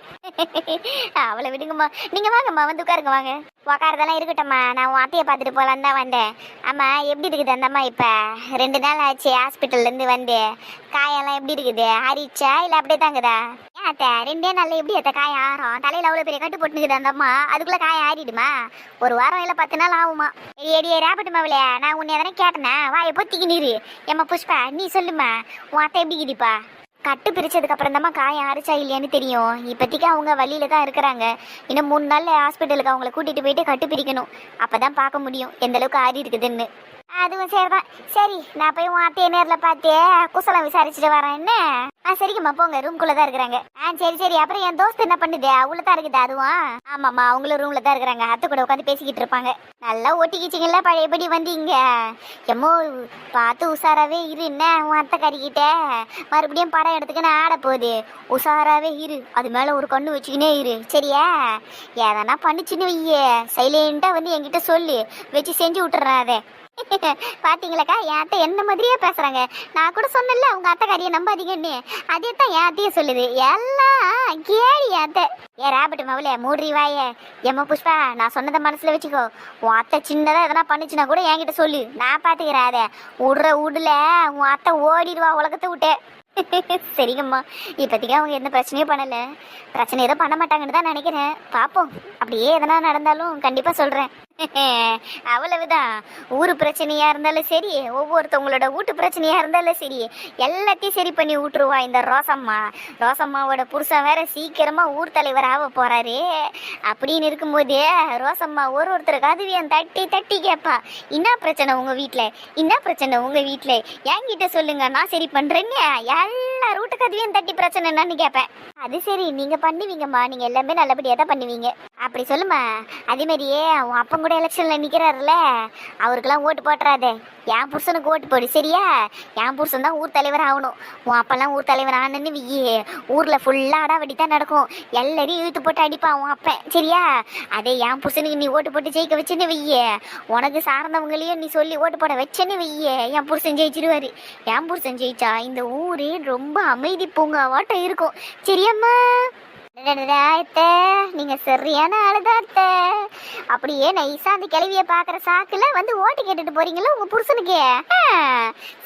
அவளை விடுங்கம்மா. நீங்க வாங்கம்மா வந்து உட்காருங்க வாங்க. உக்காரதெல்லாம் இருக்கட்டும்மா. நான் உன் அத்தையை பார்த்துட்டு போலான்னு தான் வந்தேன். ஆமா எப்படி இருக்குது அந்தம்மா இப்போ இப்ப? ரெண்டு நாள் ஆச்சு ஹாஸ்பிட்டல்ல இருந்து வந்து. காயெல்லாம் எப்படி இருக்குது? ஆறிச்சா இல்ல அப்படியே தாங்குதா? அத்தை ரெண்டே நாள்ல எப்படி அத்தை காய ஆறும்? தலையில அவ்வளவு பெரிய கட்டு போட்டுக்குது அந்த அம்மா. அதுக்குள்ள காய ஆறிடுமா? ஒரு வாரம் இல்ல பத்து நாள் ஆகுமா? எடி எடி ராபட்டு மாவிலையா நான் உன்னை எதனா கேட்டேனா. வாயை பொத்திக்கு நீரு ஏம்மா புஷ்பா நீ சொல்லுமா. உன் அத்தை எப்படி கிடிப்பா கட்டு பிரிச்சதுக்கு அப்புறம் தான் காயம் அரைச்சா இல்லையான்னு தெரியும். இப்போதைக்கு அவங்க வழியில தான் இருக்கிறாங்க. இன்னும் மூணு நாள்ல ஹாஸ்பிட்டலுக்கு அவங்கள கூட்டிட்டு போயிட்டு கட்டு பிரிக்கணும். அப்பதான் பார்க்க முடியும். எந்த அளவுக்கு ஆறி இருக்குதுன்னு அதுவும் சரிதான். சரி நான் போய் உன் அத்தையை நேரில் பார்த்து குசலம் விசாரிச்சுட்டு வரேன் என்ன? ஆ சரிங்கம்மா போங்க ரூம்குள்ள தான் இருக்கிறாங்க. ஆ சரி சரி அப்புறம் என் தோஸ்து என்ன பண்ணுது? உள்ள தான் இருக்குது அதுவும் ஆமாம்மா அவங்களும் ரூம்ல தான் இருக்கிறாங்க. அத்தை கூட உட்காந்து பேசிக்கிட்டு இருப்பாங்க. நல்லா ஒட்டிக்கிச்சிங்கல்ல பழையபடி வந்தீங்க எம்மோ பார்த்து உஷாராவே இரு என்ன உன் அத்தை கறிக்கிட்ட மறுபடியும் படம் எடுத்துக்கின்னு ஆட போகுது. உஷாராவே இரு அது மேலே ஒரு கண்ணு வச்சுக்கினே இரு. சரியா? எதனா பண்ணிச்சுன்னு வையே. சைலண்ட்டாக வந்து என்கிட்ட சொல்லு. வச்சு செஞ்சு விட்டுறேன் அதை பாத்தீங்களாக்கா? என் அத்தை என்ன மாதிரியே பேசுறாங்க. நான் கூட சொன்னேன்ல உங்க அத்தை காரியை நம்பாதீங்கன்னு. அதே தான் என் அத்தையும் சொல்லுது. எல்லாம் கேடி என் அத்தை. ஏ ராபர்ட் மவளே மூடி வாயே. எம்ம புஷ்பா நான் சொன்னதை மனசுல வச்சுக்கோ. உன் அத்தை சின்னதா எதனா பண்ணுச்சுன்னா கூட என்கிட்ட சொல்லு. நான் பாத்துக்கிறேன் அதை. விடுற விடுல உன் அத்தை ஓடிடுவா உலகத்தை விட்டு. சரிங்கம்மா. இப்போதைக்கு அவங்க எந்த பிரச்சனையும் பண்ணல. பிரச்சனை எதுவும் பண்ண மாட்டாங்கன்னு தான் நினைக்கிறேன். பார்ப்போம் அப்படியே எதனா நடந்தாலும் கண்டிப்பா சொல்றேன். அவ்வளவுதான். ஊர் பிரச்சனையா இருந்தாலும் சரி ஒவ்வொருத்தவங்களோட வீட்டு பிரச்சனையா இருந்தாலும் சரி எல்லாத்தையும் சரி பண்ணி விட்டுருவா இந்த ரோசம்மா. ரோசம்மாவோட புருஷன் வேற சீக்கிரமா ஊர் தலைவர் ஆக போறாரு. அப்படின்னு இருக்கும்போது ரோசம்மா ஒரு ஒருத்தருக்கு அதுவே தட்டி தட்டி கேட்பா என்ன பிரச்சனை உங்க வீட்டுல என்ன பிரச்சனை உங்க வீட்டுல என்கிட்ட சொல்லுங்க நான் சரி பண்றேன்னு எல்லா ரூட்டு கதவியும் தட்டி பிரச்சனை என்னன்னு கேட்பேன். அது சரி நீங்க பண்ணுவீங்கம்மா. நீங்க எல்லாமே நல்லபடியா தான் பண்ணுவீங்க. அப்படி சொல்லுமா அதே மாதிரியே உன் அப்பன் கூட எலெக்ஷனில் நிக்கிறாருல அவருக்கெல்லாம் ஓட்டு போட்டுறாதே. என் புருஷனுக்கு ஓட்டு போடு சரியா? என் புருஷன் தான் ஊர் தலைவர் ஆகணும். உன் அப்பெல்லாம் ஊர் தலைவர் ஆனன்னு வி ஊரில் ஃபுல்லாக அடாவடி தான் நடக்கும். எல்லாரையும் இழுத்து போட்டு அடிப்பான் உன் அப்பன் சரியா? அதே என் புருஷனுக்கு நீ ஓட்டு போட்டு ஜெயிக்க வச்சுன்னு வையே. உனக்கு சார்ந்தவங்களையும் நீ சொல்லி ஓட்டு போட வச்சேன்னு வையே. என் புருஷன் ஜெயிச்சிருவாரு. என் புருஷன் ஜெயிச்சா இந்த ஊரே ரொம்ப அமைதி பூங்காவாட்டம் இருக்கும். சரியாம்மா? அத்தை, நீங்க சரியான ஆளுதான் அத்தை. அப்படியே நைஸா அந்த கிளவிய பாக்குற சாக்குல வந்து ஓட்டு கேட்டுட்டு போறீங்களா உங்க புருஷனுக்கு?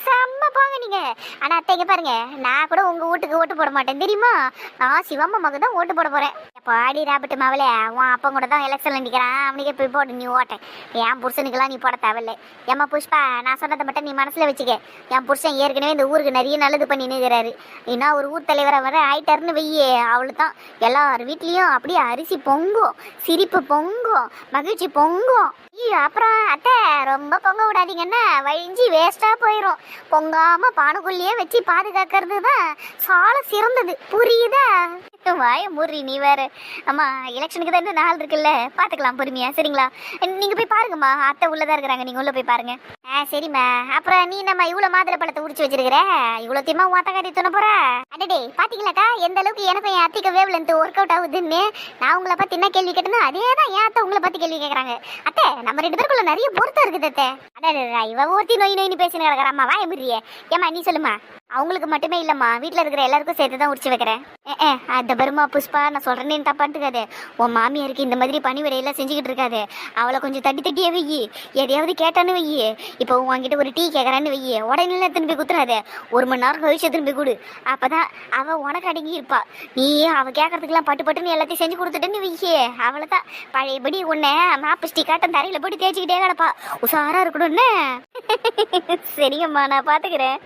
செம்ம போங்க நீங்க. ஆனா அத்தை இங்க பாருங்க நான் கூட உங்க வீட்டுக்கு ஓட்டு போட மாட்டேன் தெரியுமா? நான் சிவம்மா மகன் தான் ஓட்டு போட போறேன். பாடி ராபர்ட் மாவளே உன் அப்பன் கூட தான் எலெக்ஷன்ல நிற்கிறான் அவனுக்கு போய் போடு நீ ஓட்டேன் என் புருஷனுக்கெல்லாம் நீ போட தேவையில்ல. ஏம்மா புஷ்பா நான் சொன்னதை மட்டும் நீ மனசில் வச்சுக்க. என் புருஷன் ஏற்கனவே இந்த ஊருக்கு நிறைய நல்லது பண்ணி நிற்கிறாரு இன்னும் ஒரு ஊர் தலைவரை வர ஆயிட்டாருன்னு வெய்யே அவளு தான் எல்லார் வீட்லேயும் அப்படியே அரிசி பொங்கும் சிரிப்பு பொங்கும் மகிழ்ச்சி பொங்கும். ஐயோ அப்புறம் அத்தை ரொம்ப பொங்க விடாதீங்கன்னா வழிஞ்சி வேஸ்ட்டாக போயிடும் பொங்காமல் பானுக்குள்ளேயே வச்சு பாதுகாக்கிறது தான் சால சிறந்தது. புரியுதா? வாய முறி நீ வேற. அம்மா எலெக்ஷனுக்கு தான் இன்னும் நாள் இருக்குல்ல. பாத்துக்கலாம் பொறுமையா சரிங்களா? நீங்க போய் பாருங்கம்மா அத்தை உள்ளதா இருக்கிறாங்க. நீங்க உள்ள போய் பாருங்க. ஆ சரிம்மா. அப்புறம் நீ நம்ம இவ்வளவு மாதுளை பழத்தை உரிச்சு வச்சிருக்கிற? இவ்வளவு தீமா உன் அத்தை துணை போற? அடடே பாத்தீங்களாக்கா? எந்த அளவுக்கு எனக்கு என் அத்தைக்கு வேவ் லென்த் ஒர்க் அவுட் ஆகுதுன்னு நான் உங்களை பத்தி என்ன கேள்வி கேட்டனோ அதே தான் என் அத்தை உங்களை பத்தி கேள்வி கேக்குறாங்க. அத்தை நம்ம ரெண்டு பேருக்குள்ள நிறைய பொருத்தம் இருக்குது அத்தை. அடடா இவ ஒருத்தி நோய் நோயின்னு பேசினு கிடக்குறாம்மா வாய முறியே ஏமா நீ சொல்லுமா அவங்களுக்கு மட்டுமே இல்லம்மா. வீட்ல இருக்கிற எல்லாருக்கும் சேர்த்து தான் உரிச்சு வைக்கிறேன். அந்த ஏ, பெருமா புஷ்பா நான் சொல்றேன்னு தப்பாட்டுக்காது உன் மாமியாருக்கு இந்த மாதிரி பணி விடையெல்லாம் செஞ்சுக்கிட்டு இருக்காது. அவளை கொஞ்சம் தட்டி தட்டியே வெய்யி எதையாவது கேட்டான்னு வெய்யி இப்போ உங்ககிட்ட ஒரு டீ கேட்கறான்னு வெய்யி உடனே திரும்பி குத்துறாத. ஒரு மணி நேரம் கழிச்சு திரும்பி கொடு. அப்பதான் அவள் உனக்கு அடங்கி இருப்பா. நீ அவள் கேட்கறதுக்கெல்லாம் பட்டு பட்டுன்னு எல்லாத்தையும் செஞ்சு கொடுத்துட்டேன்னு வெய்யி தான் பழையபடி உன்னை மாப்பு ஸ்டிக்காட்டம் தரையில் போட்டு தேய்ச்சிக்கிட்டே கிடப்பா. உஷாரா இருக்கணும்னு. சரிங்கம்மா நான் பார்த்துக்கிறேன்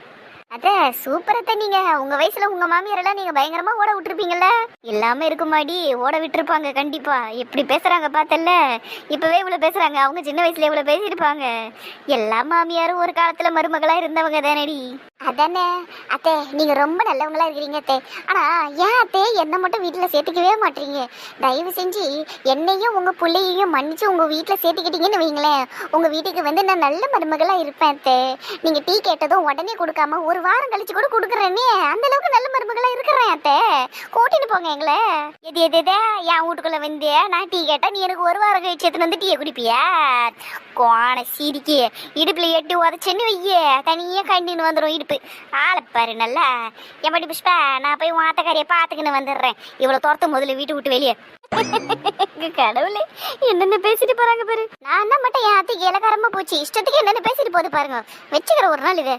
அத்தை சூப்பர் நீங்க. உங்க வயசுல உங்க மாமியாரெல்லாம் நீங்க பயங்கரமா ஓட விட்டுருப்பீங்கல்ல? எல்லாமே இருக்குமாடி ஓட விட்டுருப்பாங்க கண்டிப்பா. எப்படி பேசுறாங்க பார்த்தல்ல இப்பவே இவ்வளவு பேசுறாங்க. அவங்க சின்ன வயசுல இவ்வளவு பேசியிருப்பாங்க. எல்லா மாமியாரும் ஒரு காலத்துல மருமகளா இருந்தவங்க தானடி. அதானே அத்தை நீங்க ரொம்ப நல்லவங்களா இருக்கிறீங்க அத்தை. ஆனா ஏன் அத்தே என்ன மட்டும் வீட்டுல சேர்த்துக்கவே மாட்டீங்க? தயவு செஞ்சு என்னையும் உங்க பிள்ளையையும் மன்னிச்சு உங்க வீட்டுல சேர்த்துக்கிட்டீங்கன்னு வைங்களேன். உங்க வீட்டுக்கு வந்து நான் நல்ல மருமகளா இருப்பேன் அத்தை. நீங்க டீ கேட்டதும் உடனே கொடுக்காம ஒரு வாரம் கழிச்சு கூட கொடுக்குறேனே அந்த அளவுக்கு நல்ல மருமகளா இருக்கிறேன் அத்தை. கூட்டிட்டு போங்க எங்களை. எது எது எதே? என் வீட்டுக்குள்ள வந்து நான் டீ கேட்டா நீ எனக்கு ஒரு வாரம் கழிச்சு எடுத்துன்னு வந்து டீயை குடிப்பியா? கோண சீரிக்கு இடுப்புல எட்டு உதச்சேன்னு வையே. தனியே கண்டின்னு வந்துடும் இடுப்பு ஆளை பாரு நல்லா. எப்படி புஷ்பா நான் போய் உன் ஆத்தக்காரியை பார்த்துக்கின்னு வந்துடுறேன். இவ்வளோ துரத்து முதல்ல வீட்டு விட்டு வெளியே. கடவுளே என்னென்ன பேசிட்டு போறாங்க பாரு. நான் தான் மட்டும் என் அத்தைக்கு இலக்காரமா போச்சு. இஷ்டத்துக்கு என்னென்ன பேசிட்டு போகுது பாருங்க. வச்சுக்கிற ஒரு நாள் இது.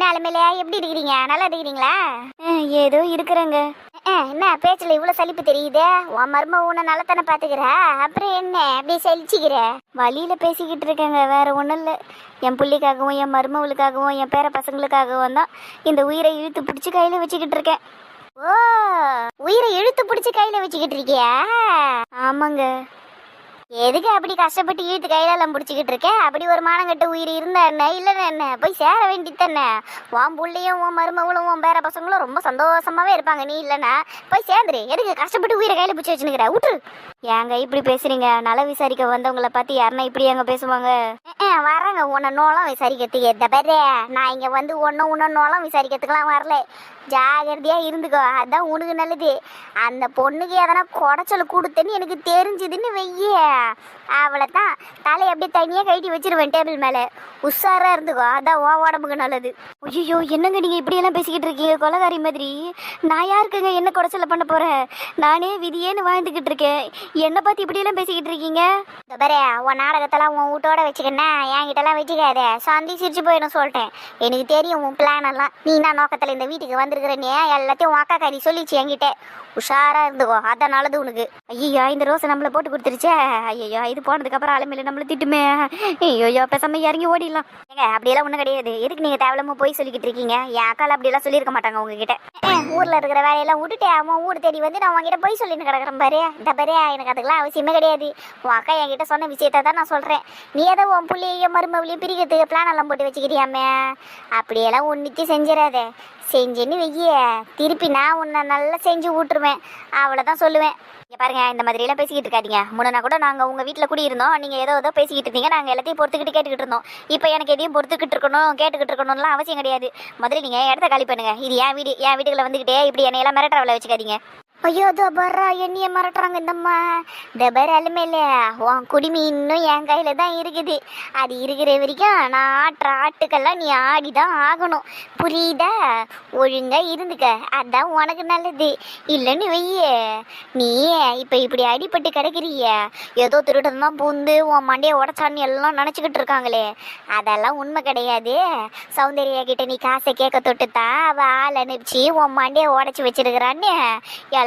நிலமையில எப்படி இருக்கிறீங்க? நல்லா இருக்கிறீங்களா? ஏதோ இருக்கிறேங்க. என்ன பேச்சுல இவ்வளவு சலிப்பு தெரியுதே? உன் மர்ம உன்னை நல்லத்தானே பாத்துக்கிற? அப்புறம் என்ன? அப்படியே சலிச்சுக்கிற? வழியில பேசிக்கிட்டு இருக்கேங்க வேற ஒண்ணும் இல்ல. என் புள்ளிக்காகவும் என் மருமவளுக்காகவும் என் பேர பசங்களுக்காகவும் தான் இந்த உயிரை இழுத்து பிடிச்சி கையில வச்சுக்கிட்டு இருக்கேன். ஓ உயிரை இழுத்து பிடிச்சி கையில வச்சுக்கிட்டு இருக்கியா? ஆமாங்க. எதுக்கு அப்படி கஷ்டப்பட்டு இழுத்து கையிலெல்லாம் பிடிச்சிக்கிட்டு இருக்கேன் அப்படி ஒரு மானங்கட்ட உயிர் இருந்தா என்ன? இல்லைன்னு என்ன? போய் சேர வேண்டியது தானே. உன் பிள்ளையும் உன் மருமகளும் உன் பேர பசங்களும் ரொம்ப சந்தோஷமாவே இருப்பாங்க. நீ இல்லைன்னா போய் சேர்ந்துரு. எதுக்கு கஷ்டப்பட்டு உயிரை கையில பிடிச்சி வச்சுனுக்கிற விட்டுரு ஏங்க இப்படி பேசுறீங்க? நல விசாரிக்க வந்தவங்கள பார்த்து யாருன்னா இப்படி ஏங்க பேசுவாங்க? அஹ், உன்னை நோலாம் விசாரிக்கிறதுக்கு. எத்த பேரே நான் இங்க வந்து ஒன்னும் உன்ன நோலாம் விசாரிக்கிறதுக்குலாம் வரல. ஜாகிரதையா இருந்துக்கோ அதான் உனக்கு நல்லது. அந்த பொண்ணுக்கு எதனா குடைச்சல் கொடுத்தேன்னு எனக்கு தெரிஞ்சுதுன்னு வெய்ய அவளை தான் தலையை அப்படியே தனியாக கழட்டி வச்சிருவேன் டேபிள் மேலே. உஷாரா இருந்துக்கோ அதான் ஓ உடம்புக்கு நல்லது. ஐயோ என்னங்க நீங்கள் இப்படியெல்லாம் பேசிக்கிட்டு இருக்கீங்க? கொலகாரி மாதிரி. நான் யாருக்குங்க என்ன குடைச்சலை பண்ண போகிறேன் நானே விதியேன்னு வாழ்ந்துக்கிட்டு இருக்கேன். என்னை பார்த்து இப்படியெல்லாம் பேசிக்கிட்டு இருக்கீங்க? இந்த பாரு உன் நாடகத்தெல்லாம் உன் வீட்டோட வச்சுக்கண்ணே என்கிட்டலாம் வச்சுக்காத. சந்தி சிரிச்சு போயிடும் சொல்லிட்டேன். எனக்கு தெரியும் உன் பிளான் எல்லாம். நீ என்ன நோக்கத்தில் இந்த வீட்டுக்கு வந்திருக்கிறனே எல்லாத்தையும் உன் அக்கா கறி சொல்லிச்சு என்கிட்ட. உஷாரா இருந்துக்கோ. அதான் நல்லது உனக்கு. ஐயோ இந்த ரோஸை நம்மள போட்டு கொடுத்துருச்சே. ஐயோ இது போனதுக்கு அப்புறம் அலமையில நம்மள திட்டுமே. ஐயோ பேசாம இறங்கி ஓடிடலாம். ஏங்க அப்படியெல்லாம் ஒன்றும் கிடையாது. எதுக்கு நீங்க தேவையில்லாம போய் சொல்லிக்கிட்டு இருக்கீங்க? என் அக்கால அப்படியெல்லாம் சொல்லியிருக்க மாட்டாங்க உங்ககிட்ட. ஊர்ல இருக்கிற வேலையெல்லாம் விட்டுட்டு அவன் ஊர் தேடி வந்து நான் உங்ககிட்ட போய் சொல்லின்னு கிடக்குறேன் பாரு. இந்த பாரு எனக்கு அதுக்கெல்லாம் அவசியமே கிடையாது. உன் அக்கா என்கிட்ட சொன்ன விஷயத்த தான் நான் சொல்றேன். நீ ஏதோ உன் புள்ளியையும் மருமவளையும் பிரிக்கிறதுக்கு பிளான் எல்லாம் போட்டு வச்சுக்கிறியாமே? அப்படியெல்லாம் ஒன்றுச்சு செஞ்சிடாத. செஞ்சேன்னு வெய்ய திருப்பி நான் உன்னை நல்லா செஞ்சு விட்டுருவேன் அவ்வளோதான் சொல்லுவேன். பாருங்க இந்த மாதிரி எல்லாம் பேசிக்கிட்டு இருக்காதீங்க. முன்னா கூட நாங்கள் உங்கள் வீட்டில் குடி இருந்தோம் நீங்கள் ஏதோ ஏதோ பேசிக்கிட்டு இருந்தீங்க. நாங்கள் எல்லாத்தையும் பொறுத்துக்கிட்டு கேட்டுக்கிட்டு இருந்தோம். இப்போ எனக்கு எதையும் பொறுத்துக்கிட்டு இருக்கணும் கேட்டுக்கிட்டு இருக்கணும்லாம் அவசியம் கிடையாது. முதல்ல நீங்கள் இடத்த காலி பண்ணுங்க. இது என் வீடு என் வீட்டுக்குள்ள வந்துக்கிட்டே இப்படி என்னையெல்லாம் மிரட்டவளை வச்சுக்காதீங்க. ஐயோ தபரா என்னைய மிரட்டுறாங்க இந்தம்மா தபர் அலுமையில உன் குடிமி இன்னும் என் கையில் தான் இருக்குது. அது இருக்கிற வரைக்கும் நான் ஆட்டுற ஆட்டுக்கெல்லாம் நீ ஆடி தான் ஆகணும். புரியுதா? ஒழுங்காக இருந்துக்க. அதான் உனக்கு நல்லது. இல்லைன்னு வையே. நீ இப்போ இப்படி அடிபட்டு கிடக்கிறிய ஏதோ திருடன் தான் பூந்து உன் மண்டையை உடச்சான்னு எல்லாம் நினச்சிக்கிட்டு இருக்காங்களே. அதெல்லாம் உண்மை கிடையாது. சௌந்தர்யா கிட்ட நீ காசை கேட்க தொட்டு தான் அவள் ஆள் அனுப்பிச்சு உன் மண்டையை உடச்சி வச்சிருக்கிறான்னு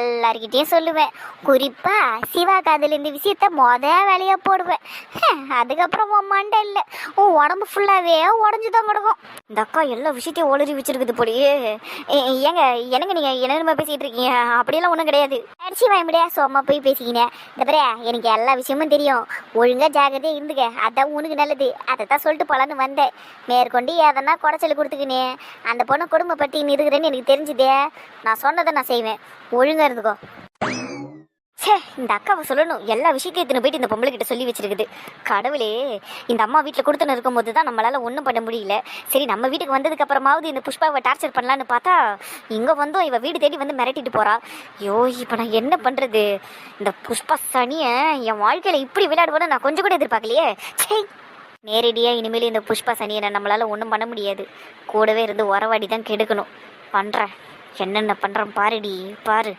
எல்லார்கிட்டயும் சொல்லுவேன். குறிப்பா சிவா காதில் இந்த விஷயத்த மொத வேலையாக போடுவேன். அதுக்கப்புறம் உன் மண்டை இல்லை. உன் உடம்பு ஃபுல்லாகவே உடஞ்சி தான் கிடக்கும். இந்த அக்கா எல்லா விஷயத்தையும் ஒளிரி வச்சிருக்குது போலயே. ஏங்க எனக்கு நீங்க என்னென்ன பேசிட்டு இருக்கீங்க? அப்படியெல்லாம் ஒன்றும் கிடையாது. அடிச்சு வாய்மடியா சோமா போய் பேசிக்கினேன் இந்த எனக்கு எல்லா விஷயமும் தெரியும். ஒழுங்கா ஜாகிரதையாக இருந்துக்க. அதான் உனக்கு நல்லது. அதை தான் சொல்லிட்டு போலான்னு வந்தேன். மேற்கொண்டு எதனா குடைச்சல் கொடுத்துக்கினே. அந்த பொண்ணை குடும்பப்பட்டி இருக்கிறேன்னு எனக்கு தெரிஞ்சுதே. நான் சொன்னதை நான் செய்வேன். ஒழுங்கா இருந்துக்கோ ச்சே இந்த அக்காவை சொல்லணும். எல்லா விஷயத்தையும் எத்தனை போயிட்டு இந்த பொம்பளை கிட்ட சொல்லி வச்சிருக்குது. கடவுளே இந்த அம்மா வீட்டில் கொடுத்துன்னு இருக்கும்போது தான் நம்மளால ஒன்றும் பண்ண முடியல. சரி நம்ம வீட்டுக்கு வந்ததுக்கு அப்புறமாவது இந்த புஷ்பாவை டார்ச்சர் பண்ணலான்னு பார்த்தா இங்கே வந்தோம் இவ வீடு தேடி வந்து மிரட்டிட்டு போறா. ஐயோ இப்போ நான் என்ன பண்ணுறது இந்த புஷ்பா சனியை என் வாழ்க்கையில் இப்படி விளையாடுவோன்னு நான் கொஞ்சம் கூட எதிர்பார்க்கலையே. சே நேரடியாக இனிமேல் இந்த புஷ்பா சனியை நம்மளால் ஒன்றும் பண்ண முடியாது. கூடவே இருந்து உறவாடி தான் கெடுக்கணும். பண்ணுறேன் என்னென்ன பண்ணுறேன் பாருடி பாரு.